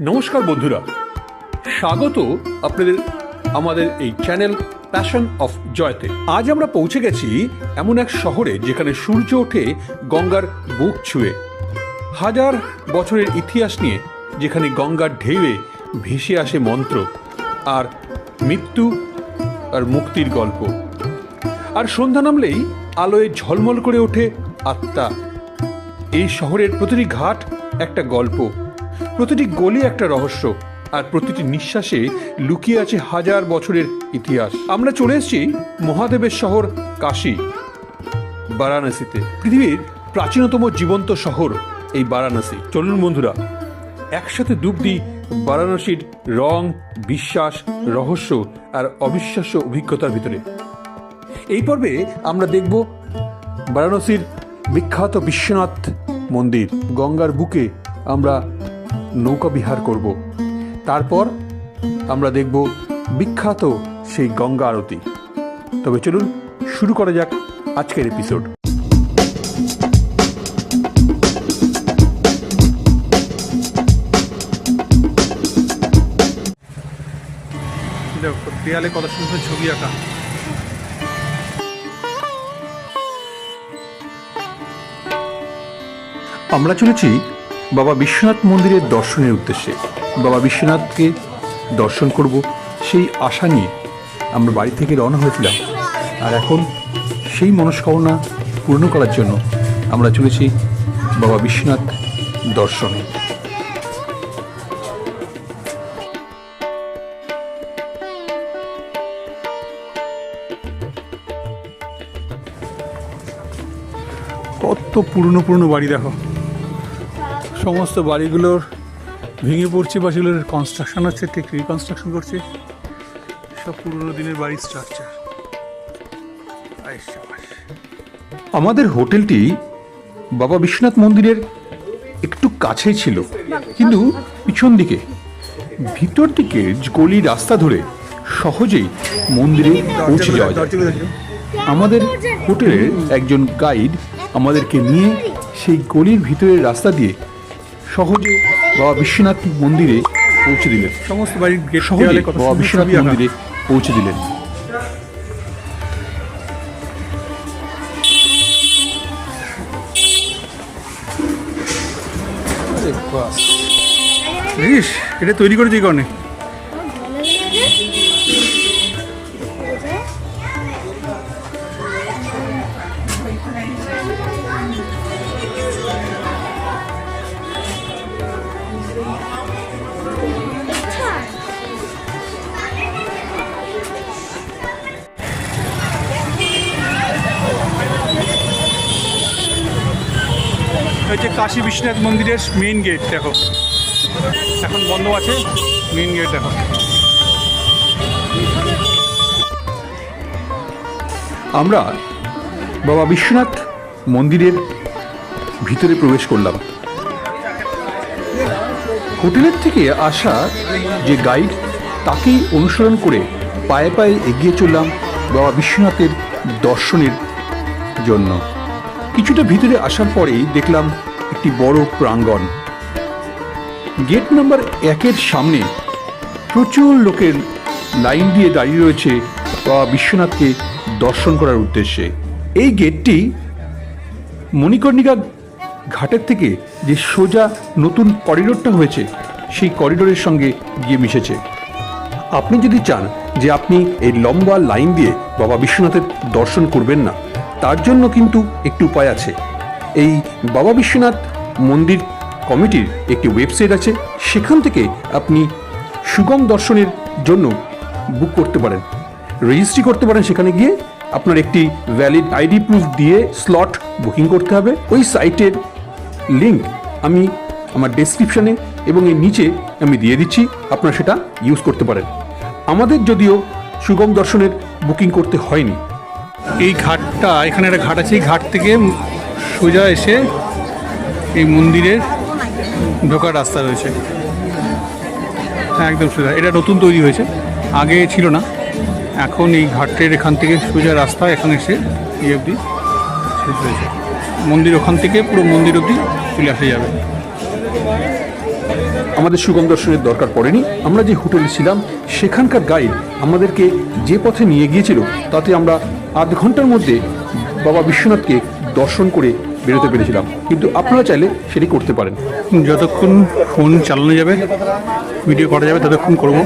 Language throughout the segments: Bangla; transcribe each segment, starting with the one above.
নমস্কার বন্ধুরা। স্বাগত আপনাদের আমাদের এই চ্যানেল প্যাশন অফ জয়তে আজ আমরা পৌঁছে গেছি এমন এক শহরে যেখানে সূর্য ওঠে, গঙ্গার বুক ছুঁয়ে। হাজার বছরের ইতিহাস নিয়ে যেখানে গঙ্গার ঢেউয়ে ভেসে আসে মন্ত্র আর মৃত্যু আর মুক্তির গল্প। আর সন্ধ্যা নামলেই আলোয় ঝলমল করে ওঠে আত্মা। এই শহরের প্রতিটি ঘাট একটা গল্প। প্রতিটি গলি একটা রহস্য, আর প্রতিটি নিঃশ্বাসে লুকিয়ে আছে হাজার বছরের ইতিহাস। আমরা চলে এসেছি মহাদেবের শহর কাশী, বারাণসীতে। পৃথিবীর প্রাচীনতম জীবন্ত শহর এই বারাণসী। চলুন বন্ধুরা, একসাথে ডুব দিই বারাণসীর রং, বিশ্বাস, রহস্য আর অবিশ্বাস্য অভিজ্ঞতার ভিতরে। এই পর্বে আমরা দেখব বারাণসীর বিখ্যাত বিশ্বনাথ মন্দির। গঙ্গার বুকে আমরা নৌকা বিহার করব। তারপর আমরা দেখব বিখ্যাত সেই গঙ্গা আরতি। তবে চলুন শুরু করা যাক আজকের এপিসোড দেয়ালে কত সুন্দর ছবি আঁকা। আমরা চলেছি বাবা বিশ্বনাথ মন্দিরের দর্শনের উদ্দেশ্যে। বাবা বিশ্বনাথকে দর্শন করব সেই আশা নিয়ে আমরা বাড়ি থেকে রওনা হয়েছিলাম। আর এখন সেই মনস্কামনা পূর্ণ করার জন্য আমরা চলেছি বাবা বিশ্বনাথ দর্শনে। কত পুরনো পুরনো বাড়ি দেখো। সমস্ত বাড়িগুলোর ভেঙে পড়ছে বা সেগুলোর কনস্ট্রাকশন হচ্ছে ঠিক রিকনস্ট্রাকশন করছে? সব পুরনো দিনের বাড়ির স্ট্রাকচার আমাদের হোটেলটি বাবা বিশ্বনাথ মন্দিরের একটু কাছেই ছিল কিন্তু পিছন দিকে। ভিতর দিকে গলি রাস্তা ধরে সহজেই মন্দিরে পৌঁছে যাওয়া যায়। আমাদের হোটেলের একজন গাইড আমাদেরকে নিয়ে সেই গলির ভিতরের রাস্তা দিয়ে সহজে বাবা বিশ্বনাথ মন্দিরে পৌঁছে দিলেন। সমস্ত বাড়ির সহজে বাবা বিশ্বনাথ মন্দিরে পৌঁছে দিলেন। এটা তৈরি করেছে এই কারণে। হচ্ছে কাশী বিশ্বনাথ মন্দিরের মেইন গেট দেখো। এখন বন্ধ আছে মেইন গেট দেখো। আমরা বাবা বিশ্বনাথ মন্দিরের ভিতরে প্রবেশ করলাম। হোটেলের থেকে আসা যে গাইড তাকেই অনুসরণ করে পায়ে পায়ে এগিয়ে চললাম বাবা বিশ্বনাথের দর্শনের জন্য। কিছুটা ভিতরে আসার পরেই দেখলাম একটি বড় প্রাঙ্গণ। গেট নাম্বার একের সামনে প্রচুর লোকের লাইন দিয়ে দাঁড়িয়ে রয়েছে বাবা বিশ্বনাথকে দর্শন করার উদ্দেশ্যে। এই গেটটি মণিকর্ণিকা ঘাটের থেকে যে সোজা নতুন করিডোরটা হয়েছে, সেই করিডোরের সঙ্গে গিয়ে মিশেছে। আপনি যদি চান যে আপনি এই লম্বা লাইন দিয়ে বাবা বিশ্বনাথের দর্শন করবেন না তার জন্য কিন্তু একটি উপায় আছে। এই বাবা বিশ্বনাথ মন্দির কমিটির একটি ওয়েবসাইট আছে। সেখান থেকে আপনি সুগম দর্শনের জন্য বুক করতে পারেন। রেজিস্ট্রি করতে পারেন সেখানে গিয়ে আপনার একটি ভ্যালিড আইডি প্রুফ দিয়ে স্লট বুকিং করতে হবে। ওই সাইটের লিঙ্ক আমি আমার ডেসক্রিপশনে এবং এর নিচে আমি দিয়ে দিচ্ছি। আপনারা সেটা ইউজ করতে পারেন। আমাদের যদিও সুগম দর্শনের বুকিং করতে হয়নি এই ঘাটটা, এখানে একটা ঘাট আছে, এই ঘাট থেকে সোজা এসে এই মন্দিরের ঢোকার রাস্তা রয়েছে। হ্যাঁ একদম সোজা। এটা নতুন তৈরি হয়েছে, আগে ছিল না। এখন এই ঘাটের এখান থেকে সোজা রাস্তা এখানে এসে এই অবধি মন্দির ওখান থেকে পুরো মন্দির অবধি চলে আসা যাবে। আমাদের সুগম দর্শনের দরকার পড়েনি। আমরা যে হোটেলে ছিলাম, সেখানকার গাইড আমাদেরকে যে পথে নিয়ে গিয়েছিল, তাতে আমরা আধ ঘণ্টার মধ্যে বাবা বিশ্বনাথকে দর্শন করে বেরোতে পেরেছিলাম। কিন্তু আপনারা চাইলে সেটি করতে পারেন। যতক্ষণ ফোন চালানো যাবে, ভিডিও করা যাবে, ততক্ষণ করব।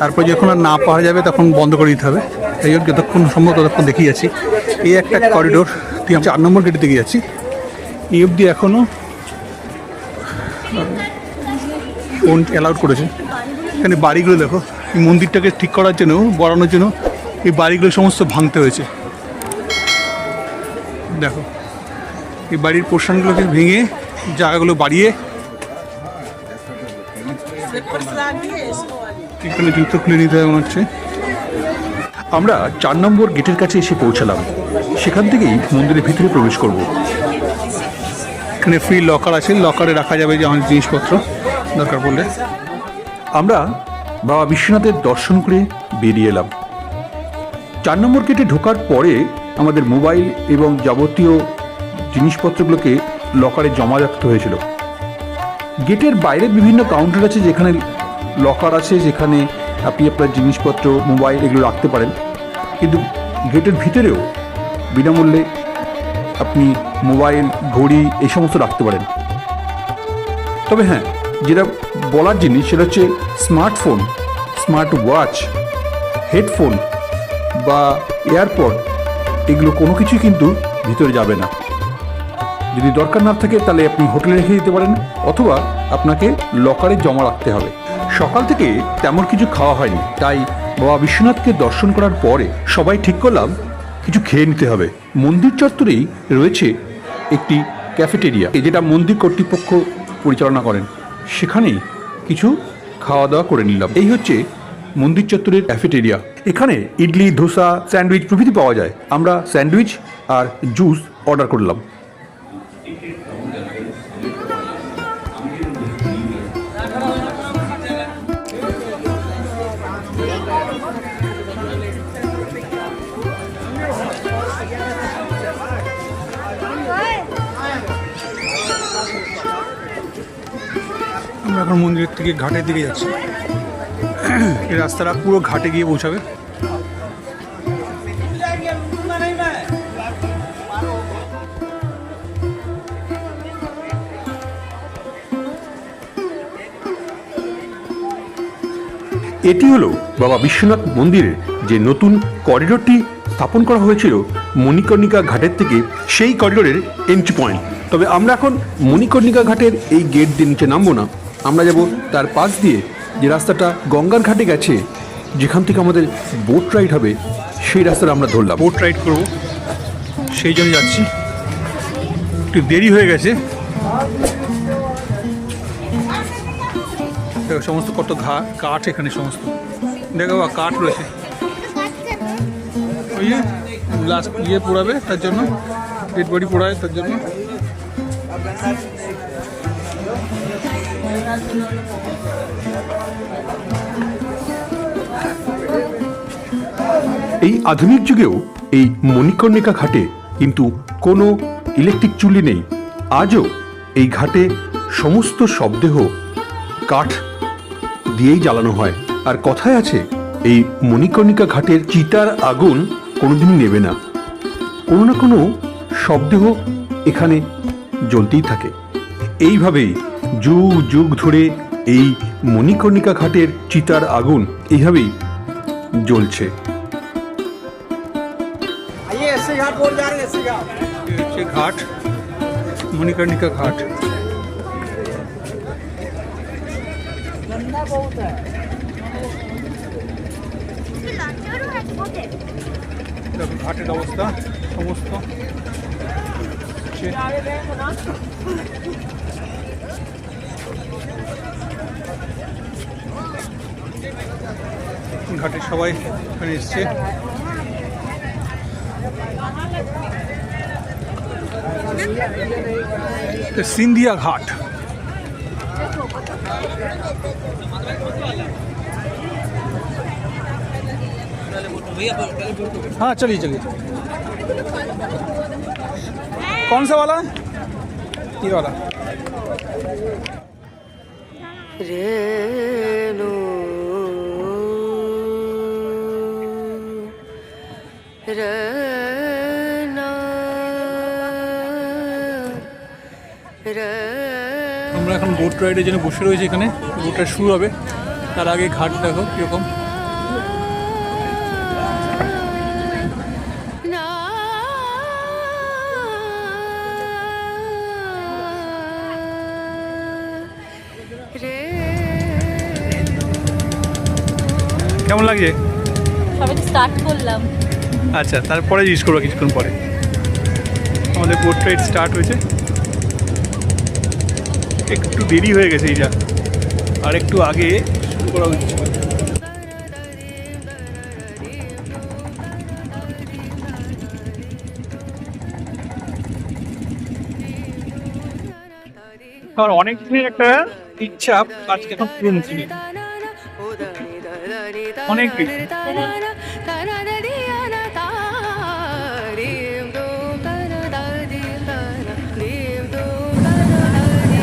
তারপর যখন আর না পাওয়া যাবে, তখন বন্ধ করে দিতে হবে। তাই জন্য যতক্ষণ সম্ভব ততক্ষণ দেখে যাচ্ছি। এই একটা করিডোর দিয়ে আমি চার নম্বর গেটে দিকে যাচ্ছি। এই অবধি এখনও ফোন অ্যালাউড করেছে? এখানে বাড়িগুলো দেখো এই মন্দিরটাকে ঠিক করার জন্য বাড়ানোর জন্য এই বাড়িগুলো সমস্ত ভাঙতে হয়েছে। দেখো এই বাড়ির পোর্শনগুলোকে ভেঙে জায়গাগুলো বাড়িয়ে এখানে জুতো খুলে নিতে হবে মনে হচ্ছে। আমরা চার নম্বর গেটের কাছে এসে পৌঁছালাম। সেখান থেকেই মন্দিরের ভিতরে প্রবেশ করব। এখানে ফ্রি লকার আছে লকারে রাখা যাবে যে আমার জিনিসপত্র। দরকার পড়লে আমরা বাবা বিশ্বনাথের দর্শন করে বেরিয়ে এলাম। চার নম্বর গেটে ঢোকার পরে আমাদের মোবাইল এবং যাবতীয় জিনিসপত্রগুলোকে লকারে জমা রাখতে হয়েছিল। গেটের বাইরে বিভিন্ন কাউন্টার আছে যেখানে লকার আছে, যেখানে আপনি আপনার জিনিসপত্র, মোবাইল এগুলো রাখতে পারেন। কিন্তু গেটের ভিতরেও বিনামূল্যে আপনি মোবাইল, ঘড়ি, এই সমস্ত রাখতে পারেন। তবে হ্যাঁ যেটা বলার জিনিস সেটা হচ্ছে স্মার্টফোন স্মার্ট ওয়াচ হেডফোন বা এয়ারপড এগুলো কোনো কিছুই কিন্তু ভিতরে যাবে না। যদি দরকার না থাকে তাহলে আপনি হোটেলে রেখে দিতে পারেন অথবা আপনাকে লকারে জমা রাখতে হবে। সকাল থেকে তেমন কিছু খাওয়া হয়নি, তাই বাবা বিশ্বনাথকে দর্শন করার পরে সবাই ঠিক করলাম কিছু খেয়ে নিতে হবে। মন্দির চত্বরেই রয়েছে একটি ক্যাফেটেরিয়া যেটা মন্দির কর্তৃপক্ষ পরিচালনা করেন। সেখানেই কিছু খাওয়া দাওয়া করে নিলাম। এই হচ্ছে মন্দির চত্বরের ক্যাফেটেরিয়া এখানে ইডলি, ধোসা, স্যান্ডউইচ প্রভৃতি পাওয়া যায়। আমরা স্যান্ডউইচ আর জুস অর্ডার করলাম। আমরা এখন মন্দিরের থেকে ঘাটের দিকে যাচ্ছি। এই রাস্তাটা পুরো ঘাটে গিয়ে পৌঁছাবে। এটি হলো বাবা বিশ্বনাথ মন্দিরের যে নতুন করিডোরটি স্থাপন করা হয়েছিল মণিকর্ণিকা ঘাটের থেকে, সেই করিডোরের এন্ট্রি পয়েন্ট তবে আমরা এখন মণিকর্ণিকা ঘাটের এই গেট দিয়ে নিচে নামবো না। আমরা যাব তার পাশ দিয়ে, যে রাস্তাটা গঙ্গার ঘাটে গেছে, যেখান থেকে আমাদের বোট রাইড হবে, সেই রাস্তাটা আমরা ধরলাম। বোট রাইড করব। সেই জন্য যাচ্ছি। একটু দেরি হয়ে গেছে। দেখো, সমস্ত কত ঘা, কাঠ এখানে সমস্ত। দেখো বা কাঠ রয়েছে। ওই যে লাস্ট ইয়ে পোড়াবে, তার জন্য ডেড বডি পোড়ায়, তার জন্য। এই আধুনিক যুগেও এই মণিকর্ণিকা ঘাটে কিন্তু কোনো ইলেকট্রিক চুল্লি নেই। আজও এই ঘাটে সমস্ত শবদেহ কাঠ দিয়েই জ্বালানো হয়। আর কথায় আছে, এই মণিকর্ণিকা ঘাটের চিতার আগুন কোনোদিনই নেবে না। কোনো না কোনো শবদেহ এখানে জ্বলতেই থাকে। এইভাবেই যুগ যুগ ধরে এই মণিকর্ণিকা ঘাটের চিতার আগুন এইভাবেই জ্বলছে। ঘাট মণিকর্ণিকা ঘাট ঘাটের অবস্থা সমস্ত হচ্ছে ঘাটে সবাই এখানে এসছে সিন্ধিয়া ঘাট हाँ चलिए चलिए कौन सा वाला ये वाला রেণু বোট রাইডের জন্য বসে রয়েছে এখানে। বোটটা শুরু হবে। তার আগে ঘাট দেখো কীরকম। কেমন লাগছে? সবে স্টার্ট করলাম। আচ্ছা তারপরে ইউজ করব কিছুক্ষণ পরে। আমাদের বোট রাইড স্টার্ট হয়েছে। একটু দেরি হয়ে গেছে এইটা আর একটু আগে শুরু করা উচিত ছিল। আমার অনেক একটা ইচ্ছা আজকে হচ্ছে অনেক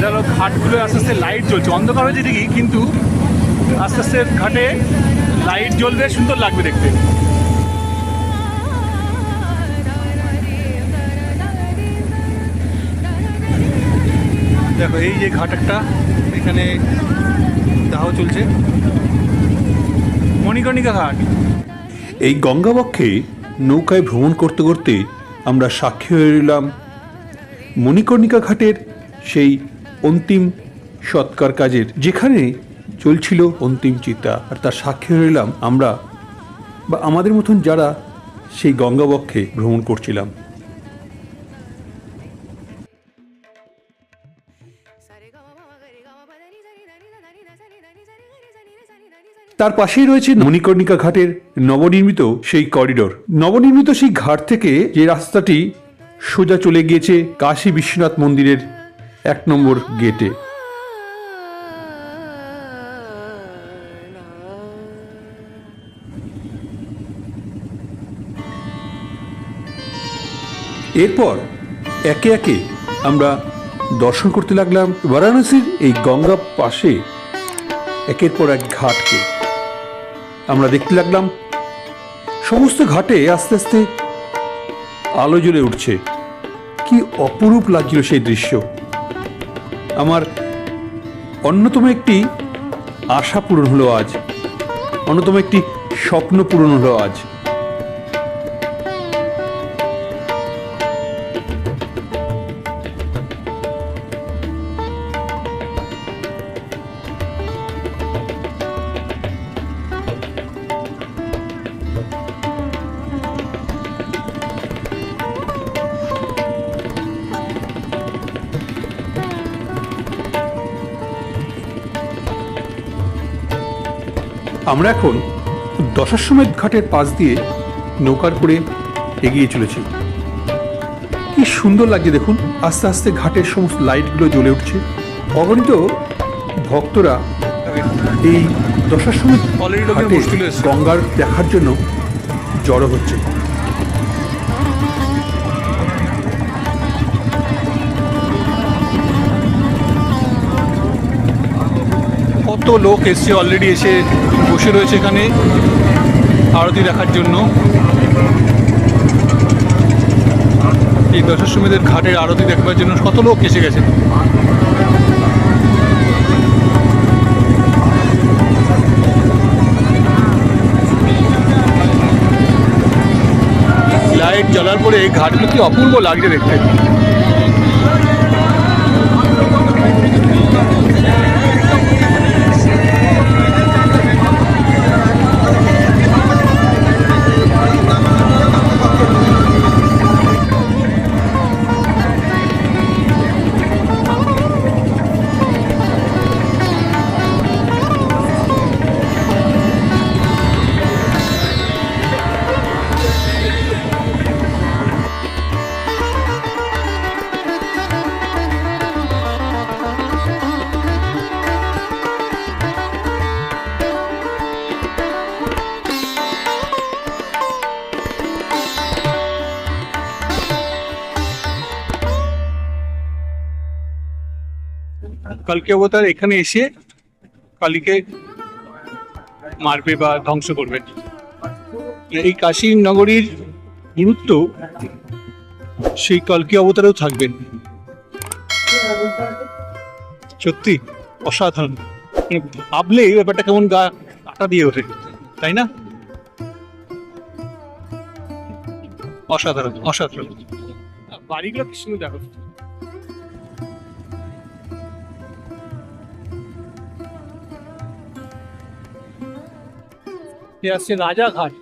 হলো ঘাটগুলো আস্তে আস্তে লাইট জ্বলছে। অন্ধকার হয়েছে ঠিকই, কিন্তু আস্তে আস্তে ঘাটে লাইট জ্বলবে, সুন্দর লাগবে দেখতে। দেখো, এই যে ঘাট একটা, এখানে দাহ চলছে। মণিকর্ণিকা ঘাট। এই গঙ্গাবক্ষে নৌকায় ভ্রমণ করতে করতে আমরা সাক্ষী হয়ে রইলাম মণিকর্ণিকা ঘাটের সেই অন্তিম সৎকার কাজের। যেখানে চলছিল অন্তিম চিতা আর তার সাক্ষী রইলাম আমরা বা আমাদের মতন যারা সেই গঙ্গাবক্ষে ভ্রমণ করছিলাম। তার পাশেই রয়েছে মণিকর্ণিকা ঘাটের নবনির্মিত সেই করিডোর। নবনির্মিত সেই ঘাট থেকে যে রাস্তাটি সোজা চলে গিয়েছে কাশী বিশ্বনাথ মন্দিরের এক নম্বর গেটে। এরপর একে একে আমরা দর্শন করতে লাগলাম বারাণসীর এই গঙ্গা পাশে, একের পর এক ঘাটকে। আমরা দেখতে লাগলাম সমস্ত ঘাটে আস্তে আস্তে আলো জ্বলে উঠছে। কি অপরূপ লাগছিল সেই দৃশ্য। আমার অন্যতম একটি আশা পূরণ হলো আজ অন্যতম একটি স্বপ্ন পূরণ হলো আজ। আমরা এখন দশাশ্বমেধ ঘাটের পাশ দিয়ে নৌকার করে এগিয়ে চলেছি। কি সুন্দর লাগছে দেখুন। আস্তে আস্তে ঘাটের সমস্ত লাইটগুলো জ্বলে উঠছে। অগণিত ভক্তরা এই দশাশ্বমেধ ঘাটে গঙ্গার দেখার জন্য জড়ো হচ্ছে। কত লোক এসছে অলরেডি এসে বসে রয়েছে এখানে আরতি দেখার জন্য। এই দশাশ্বমেধের ঘাটের আরতি দেখবার জন্য কত লোক এসে গেছে। লাইট জ্বলার পরে এই ঘাটগুলো কি অপূর্ব লাগছে দেখতে। কালকে অবতার এখানে এসে কালীকে মারবে বা ধ্বংস করবে। এই কাশী নগরীর গুরুত্ব সেই কলকি অবতারেও থাকবেন সত্যি অসাধারণ। মানে ভাবলে এই ব্যাপারটা কেমন গা কাটা দিয়ে ওঠে, তাই না? অসাধারণ অসাধারণ। বাড়িগুলো কি সুন্দর দেখো। আসছে রাজাঘাট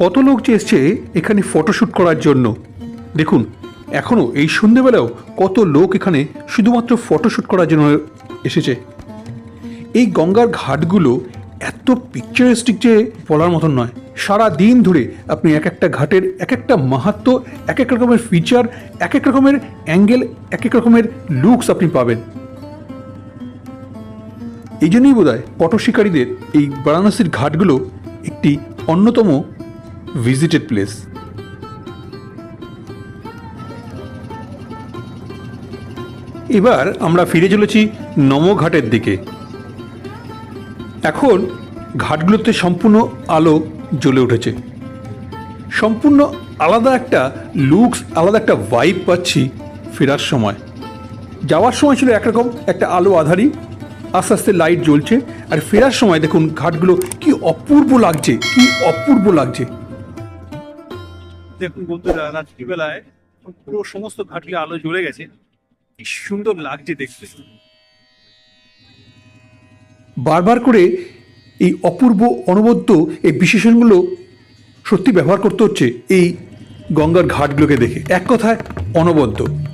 কত লোক যে এসছে এখানে ফটোশ্যুট করার জন্য? দেখুন এখনও এই সন্ধেবেলাও কত লোক এখানে শুধুমাত্র ফটোশ্যুট করার জন্য এসেছে। এই গঙ্গার ঘাটগুলো এত পিকচারিস্টিক যে বলার মতন নয়। সারা দিন ধরে আপনি এক একটা ঘাটের এক একটা মাহাত্ম, এক এক রকমের ফিচার এক এক রকমের অ্যাঙ্গেল এক এক রকমের লুকস আপনি পাবেন। এই জন্যই বোধ হয় পটশিকারীদের এই বারাণসীর ঘাটগুলো একটি অন্যতম ভিজিটেড প্লেস এবার আমরা ফিরে চলেছি নমঘাটের দিকে। এখন ঘাটগুলোতে সম্পূর্ণ আলো জ্বলে উঠেছে। সম্পূর্ণ আলাদা একটা লুকস আলাদা একটা ভাইব পাচ্ছি ফেরার সময়। যাওয়ার সময় ছিল একরকম একটা আলো আধারি, আস্তে আস্তে লাইট জ্বলছে। আর ফেরার সময় দেখুন ঘাটগুলো কি অপূর্ব লাগছে, কি অপূর্ব লাগছে। দেখুন বন্ধুরা, রাত্রিবেলায় পুরো সমস্ত ঘাটগুলো আলো জ্বলে গেছে। সুন্দর লাগছে দেখতে। বারবার করে এই অপূর্ব অনবদ্য এই বিশেষণগুলো সত্যি ব্যবহার করতে হচ্ছে এই গঙ্গার ঘাটগুলোকে দেখে। এক কথায় অনবদ্য।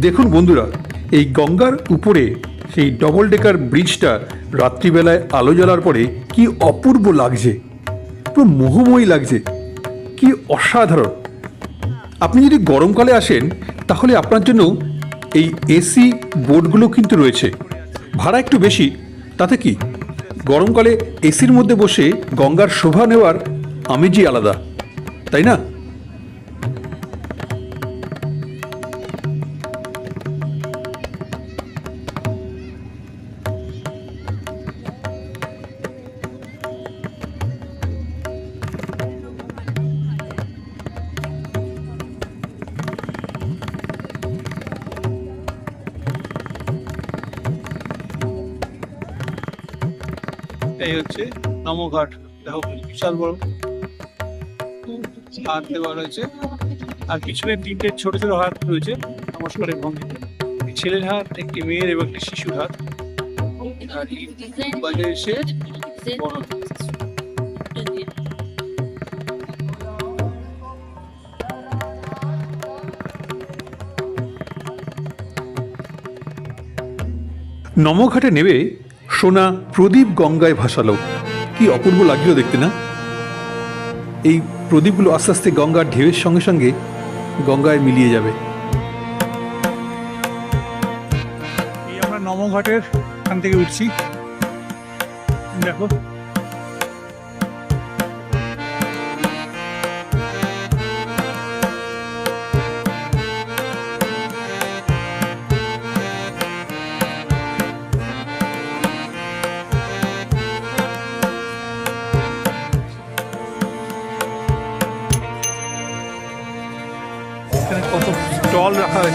দেখুন বন্ধুরা, এই গঙ্গার উপরে সেই ডবল ডেকার ব্রিজটা রাত্রিবেলায় আলো জ্বালার পরে কি অপূর্ব লাগছে। পুরো মোহময়ী লাগছে। কি অসাধারণ। আপনি যদি গরমকালে আসেন, তাহলে আপনার জন্য এই এসি বোর্ডগুলো কিন্তু রয়েছে। ভাড়া একটু বেশি, তাতে কি? গরমকালে এসির মধ্যে বসে গঙ্গার শোভা নেওয়ার আমেজই আলাদা। তাই না? এই হচ্ছে নমঘাট। দেখো, বিশাল বড়। হাত দেওয়া রয়েছে। আর পিছনে তিনটে ছোট ছোট হাত রয়েছে নমস্কারের ভঙ্গিতে। ছেলের হাত, একটি মেয়ের এবং একটি শিশুর হাত। নমঘাটে নেবে সোনা প্রদীপ গঙ্গায় ভাসালো। কি অপূর্ব লাগল দেখতে না? এই প্রদীপগুলো আস্তে আস্তে গঙ্গার ঢেউয়ের সঙ্গে সঙ্গে গঙ্গায় মিলিয়ে যাবে। আমরা নমঘাটের এখান থেকে উঠছি। দেখো।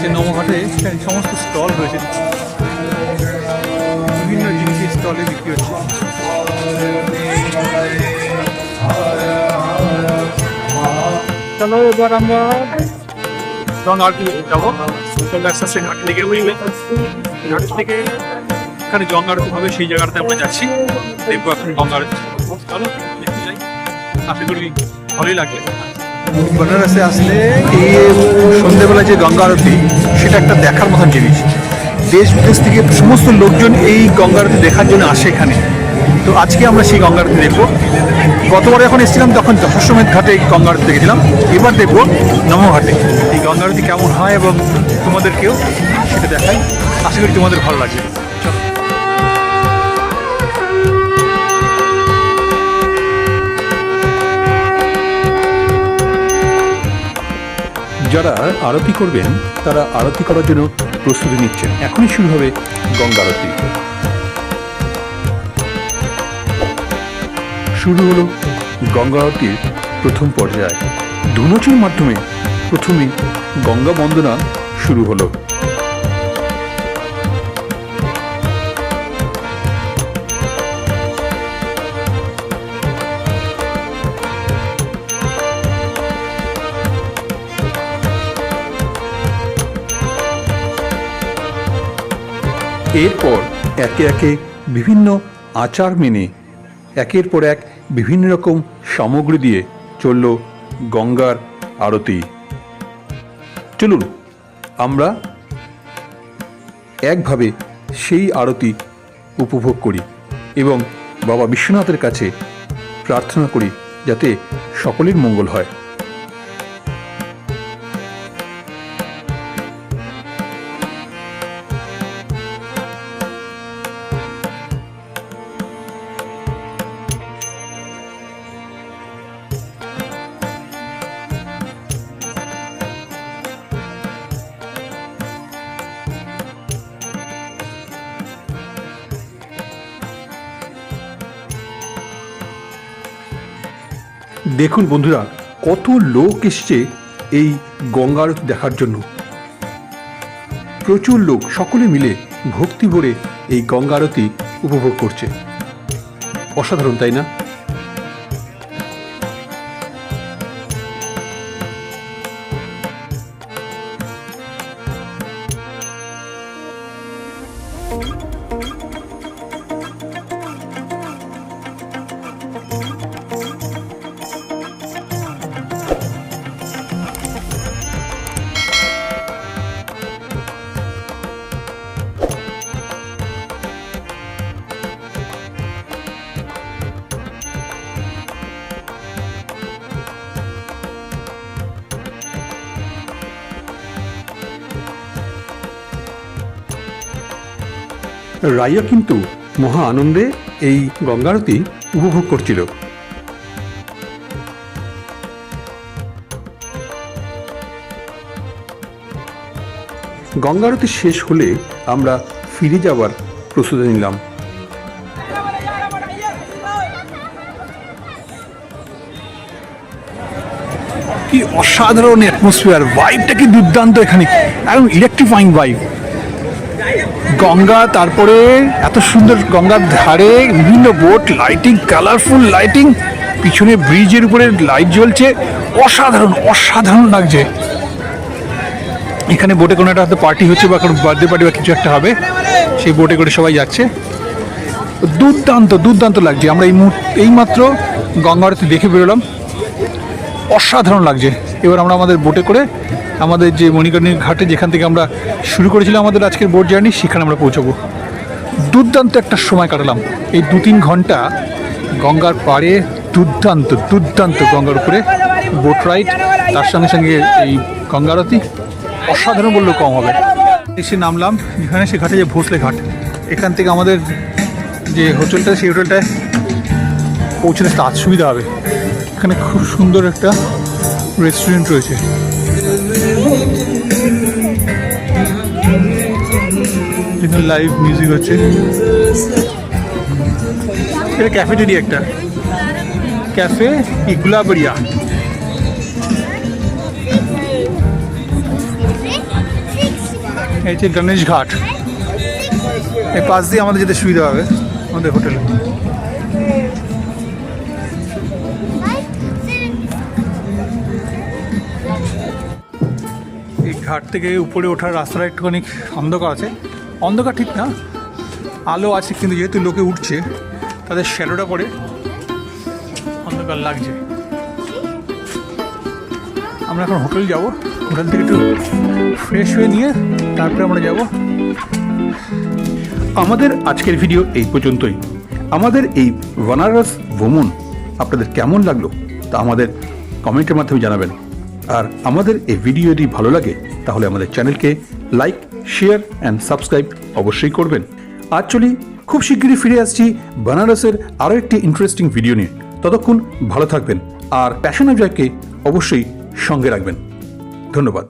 হয়েছে নমঘাটে সমস্ত স্টল রয়েছে। বিভিন্ন জিনিসের স্টলে বিক্রি হচ্ছে। চলো এবার আমরা যাব? চলে আস্তে আস্তে উঠবে এখানে হবে সেই জায়গাটাতে আমরা যাচ্ছি। দেখব এখন চলো দেখতে যাই। আশা করি ভালোই লাগে বেনারসে আসলে এই সন্ধ্যেবেলা যে গঙ্গা আরতি, সেটা একটা দেখার মতন জিনিস। দেশ বিদেশ থেকে সমস্ত লোকজন এই গঙ্গা আরতি দেখার জন্য আসে এখানে। তো আজকে আমরা সেই গঙ্গা আরতি দেখব। গতবার যখন এসেছিলাম, তখন দশমের ঘাটে এই গঙ্গা আরতি দেখেছিলাম। এবার দেখব নমঘাটে এই গঙ্গা আরতি কেমন হয় এবং তোমাদেরকেও সেটা দেখাই। আশা করি তোমাদের ভালো লাগবে। যারা আরতি করবেন, তারা আরতি করার জন্য প্রস্তুতি নিচ্ছেন। এখনই শুরু হবে গঙ্গা আরতি। শুরু হলো গঙ্গা আরতির প্রথম পর্যায়। ধুনচির মাধ্যমে প্রথমে গঙ্গা বন্দনা শুরু হলো। এরপর একে একে বিভিন্ন আচার মেনে, একের পর এক বিভিন্ন রকম সামগ্রী দিয়ে চলল গঙ্গার আরতি। চলুন, আমরা একভাবে সেই আরতি উপভোগ করি এবং বাবা বিশ্বনাথের কাছে প্রার্থনা করি যাতে সকলের মঙ্গল হয়। দেখুন বন্ধুরা, কত লোক এসছে এই গঙ্গা আরতি দেখার জন্য। প্রচুর লোক, সকলে মিলে ভক্তি ভরে এই গঙ্গা আরতি উপভোগ করছে। অসাধারণ, তাই না? রাইয়া কিন্তু মহা আনন্দে এই গঙ্গারতি উপভোগ করছিল। গঙ্গারতি শেষ হলে আমরা ফিরে যাওয়ার প্রস্তুতি নিলাম। কি অসাধারণ অ্যাটমসফিয়ার ভাইবটা কি দুর্দান্ত এখানে। একদম ইলেকট্রিফাইং ভাইব গঙ্গা, তারপরে এত সুন্দর গঙ্গার ধারে বিভিন্ন বোট লাইটিং কালারফুল লাইটিং পিছনে ব্রিজের উপরে লাইট জ্বলছে। অসাধারণ অসাধারণ লাগছে। এখানে বোটে কোনো একটা হয়তো পার্টি হচ্ছে বা কোনো বার্থডে পার্টি বা কিছু একটা হবে, সেই বোটে করে সবাই যাচ্ছে। দুর্দান্ত দুর্দান্ত লাগছে। আমরা এই মুহূর্তে এইমাত্র গঙ্গা আরতি দেখে বেরোলাম। অসাধারণ লাগছে। এবার আমরা আমাদের বোটে করে আমাদের যে মণিকর্ণী ঘাটে যেখান থেকে আমরা শুরু করেছিলাম আমাদের আজকের বোট জার্নি, সেখানে আমরা পৌঁছবো। দুর্দান্ত একটা সময় কাটালাম। এই দু তিন ঘণ্টা গঙ্গার পাড়ে দুর্দান্ত দুর্দান্ত গঙ্গার উপরে বোট রাইড তার সঙ্গে সঙ্গে এই গঙ্গা আরতি অসাধারণ বললেও কম হবে। এসে নামলাম যেখানে সে ঘাটে যে ভোসলে ঘাট, এখান থেকে আমাদের যে হোটেলটা, সেই হোটেলটায় পৌঁছতে তার সুবিধা হবে। এখানে খুব সুন্দর একটা রেস্টুরেন্ট রয়েছে। এখানে লাইভ মিউজিক হচ্ছে। এটা ক্যাফেটেরিয়া একটা। ক্যাফে ইগুলাবড়িয়া এই হচ্ছে গণেশ ঘাট এই পাশ দিয়ে আমাদের যেতে সুবিধা হবে, আমাদের হোটেলে। এই ঘাট থেকে উপরে ওঠার রাস্তাটা একটুখানি অন্ধকার আছে। অন্ধকার ঠিক না। আলো আছে কিন্তু যেহেতু লোকে উঠছে, তাদের শ্যালোটা পড়ে। অন্ধকার লাগছে। আমরা এখন হোটেল যাব। হোটেল থেকে একটু ফ্রেশ হয়ে নিয়ে তারপরে আমরা যাব। আমাদের আজকের ভিডিও এই পর্যন্তই। আমাদের এই বানারস ভ্রমণ আপনাদের কেমন লাগল তা আমাদের কমেন্টের মাধ্যমে জানাবেন। আর আমাদের এই ভিডিও যদি ভালো লাগে, তাহলে আমাদের চ্যানেলকে লাইক শেয়ার অ্যান্ড সাবস্ক্রাইব অবশ্যই করবেন। চলি, খুব শিগগিরই ফিরে আসছি বানারসের আরও একটি ইন্টারেস্টিং ভিডিও নিয়ে। ততক্ষণ ভালো থাকবেন আর প্যাশন অফ জয়কে অবশ্যই সঙ্গে রাখবেন। ধন্যবাদ।